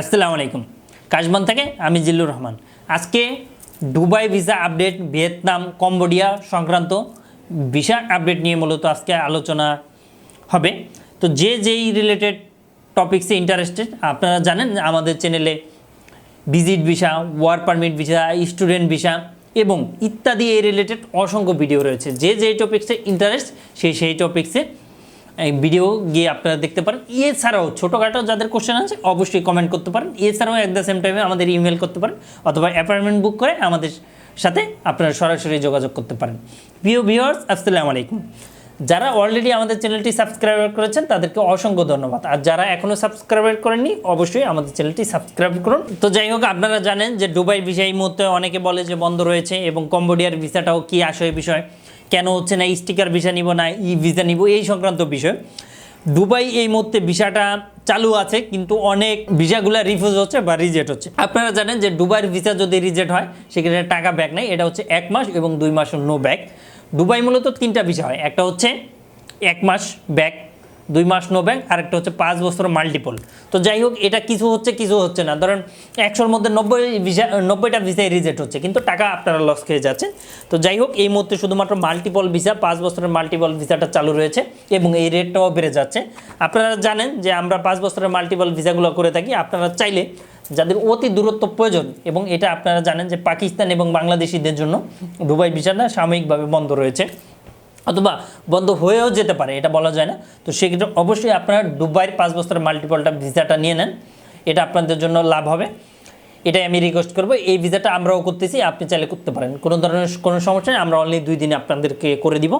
আসসালামু আলাইকুম। কাশবান থেকে আমি জিল্লুর রহমান। আজকে Dubai visa update, Vietnam, Cambodia সংক্রান্ত ভিসা আপডেট নিয়ে মূলত আজকে আলোচনা হবে। তো যে যেই রিলেটেড টপিক্সে ইন্টারেস্টেড আপনারা জানেন আমাদের চ্যানেলে visit visa work permit visa student visa এবং ইত্যাদি এই রিলেটেড অসংখ্য ভিডিও রয়েছে। যে যেই টপিক্সে ইন্টারেস্ট সেই সেই টপিক্সে ভিডিও গিয়ে আপনারা দেখতে পারেন। এছাড়াও ছোটোখাটো যাদের কোশ্চেন আছে, অবশ্যই কমেন্ট করতে পারেন। এছাড়াও অ্যাট দ্য সেম টাইমে আমাদের ইমেল করতে পারেন অথবা অ্যাপয়েন্টমেন্ট বুক করে আমাদের সাথে আপনারা সরাসরি যোগাযোগ করতে পারেন। প্রিয় ভিউয়ার্স আসসালামু আলাইকুম। যারা অলরেডি আমাদের চ্যানেলটি সাবস্ক্রাইব করেছেন, তাদেরকে অসংখ্য ধন্যবাদ। আর যারা এখনও সাবস্ক্রাইব করেননি, অবশ্যই আমাদের চ্যানেলটি সাবস্ক্রাইব করুন। তো যাই হোক, আপনারা জানেন যে দুবাই ভিসা এই মুহূর্তে অনেকে বলে যে বন্ধ রয়েছে এবং কম্বোডিয়ার ভিসাটাও কি আসে এই বিষয়। কেন হচ্ছে না স্টিকার ভিসা নিব না, ই ভিসা নিব, এই সংক্রান্ত বিষয়। দুবাই এই মুহূর্তে ভিসাটা চালু আছে, কিন্তু অনেক ভিসাগুলো রিফিউজ হচ্ছে বা রিজেক্ট হচ্ছে। আপনারা জানেন যে দুবাইয়ের ভিসা যদি রিজেক্ট হয়, সেক্ষেত্রে টাকা ব্যাক নেই এটা হচ্ছে এক মাস এবং দুই মাস নো ব্যাক দুবাই মূলত তিনটা ভিসা হয়, একটা হচ্ছে এক মাস ব্যাক দুই মাস নো ব্যাক আরেকটা হচ্ছে পাঁচ বছর মাল্টিপল তো যাই হোক, এটা কিছু হচ্ছে কিছু হচ্ছে না। ধরেন, একশোর মধ্যে নব্বই ভিসা নব্বইটা ভিসায় রিজেক্ট হচ্ছে, কিন্তু টাকা আপনারা লস খেয়ে যাচ্ছেন। তো যাই হোক, এই মুহূর্তে শুধুমাত্র মাল্টিপল ভিসা পাঁচ বছরের মাল্টিপল ভিসাটা চালু রয়েছে এবং এই রেটটাও বেড়ে যাচ্ছে। আপনারা জানেন যে আমরা পাঁচ বছরের মাল্টিপল ভিসাগুলো করে থাকি। আপনারা চাইলে যাদের অতি দূরত্ব প্রয়োজন, এবং এটা আপনারা জানেন যে পাকিস্তান এবং বাংলাদেশিদের জন্য দুবাই ভিসাটা সাময়িকভাবে বন্ধ রয়েছে। অথবা বন্ধ হয়েও যেতে পারে, এটা বলা যায় না। তো সেক্ষেত্রে অবশ্যই আপনারা দুবাইয়ের পাঁচ বছরের মাল্টিপলটা ভিসাটা নিয়ে নেন। এটা আপনাদের জন্য লাভ হবে। এটাই আমি রিকোয়েস্ট করব। এই ভিসাটা আমরাও করতেছি, আপনি চাইলে করতে পারেন। কোনো ধরনের কোনো সমস্যা নেই, আমরা অনলি দুই দিনে আপনাদেরকে করে দিব।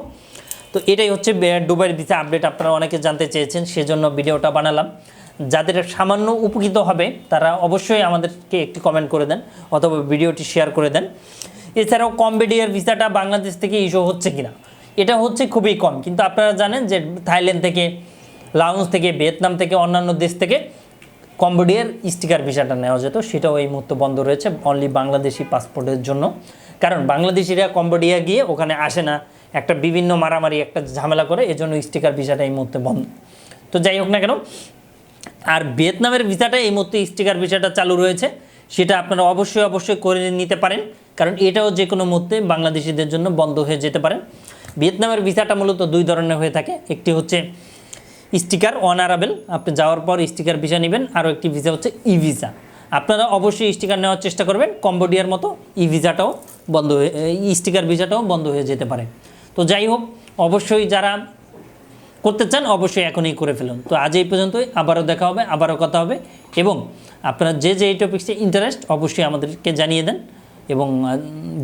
তো এটাই হচ্ছে দুবাইয়ের ভিসা আপডেট আপনারা অনেকে জানতে চেয়েছেন, সেজন্য ভিডিওটা বানালাম। যাদের সামান্য উপকৃত হবে, তারা অবশ্যই আমাদেরকে একটি কমেন্ট করে দেন, অথবা ভিডিওটি শেয়ার করে দেন। এছাড়াও কম্বেডিয়ার ভিসাটা বাংলাদেশ থেকে ইস্যু হচ্ছে কিনা? এটা হচ্ছে খুবই কম। কিন্তু আপনারা জানেন যে থাইল্যান্ড থেকে লাউন্স থেকে, ভিয়েতনাম থেকে, অন্যান্য দেশ থেকে কম্বোডিয়ার স্টিকার ভিসাটা নেওয়া যেত। সেটাও এই মুহূর্তে বন্ধ রয়েছে। অনলি বাংলাদেশি পাসপোর্টের জন্য। কারণ বাংলাদেশিরা কম্বোডিয়া গিয়ে ওখানে আসে না। একটা বিভিন্ন মারামারি, একটা ঝামেলা করে এজন্য স্টিকার ভিসাটা এই মুহূর্তে বন্ধ। তো যাই হোক না কেন, আর ভিয়েতনামের ভিসাটা এই মুহূর্তে স্টিকার ভিসাটা চালু রয়েছে। সেটা আপনারা অবশ্যই অবশ্যই করে নিতে পারেন। কারণ এটাও যে কোনো মুহূর্তে বাংলাদেশিদের জন্য বন্ধ হয়ে যেতে পারে। ভিয়েতনামের ভিসাটা মূলত দুই ধরনের হয়ে থাকে। একটি হচ্ছে স্টিকার অনারাবেল আপনি যাওয়ার পর স্টিকার ভিসা নেবেন। আরও একটি ভিসা হচ্ছে ই ভিসা আপনারা অবশ্যই স্টিকার নেওয়ার চেষ্টা করবেন। কম্বোডিয়ার মতো ই ভিসাটাও বন্ধ হয়ে স্টিকার ভিসাটাও বন্ধ হয়ে যেতে পারে। তো যাই হোক, অবশ্যই যারা করতে চান, অবশ্যই এখনই করে ফেলুন। তো আজ এই পর্যন্তই। আবারও দেখা হবে, আবারও কথা হবে। এবং আপনারা যে যে এই টপিক্সে ইন্টারেস্ট অবশ্যই আমাদেরকে জানিয়ে দেন। এবং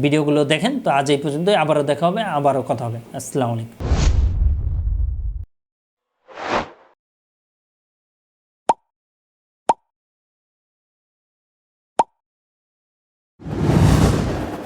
ভিডিওগুলো দেখেন, তো আজ এই পর্যন্তই। আবারও দেখা হবে, আবারও কথা হবে। আসসালামু আলাইকুম।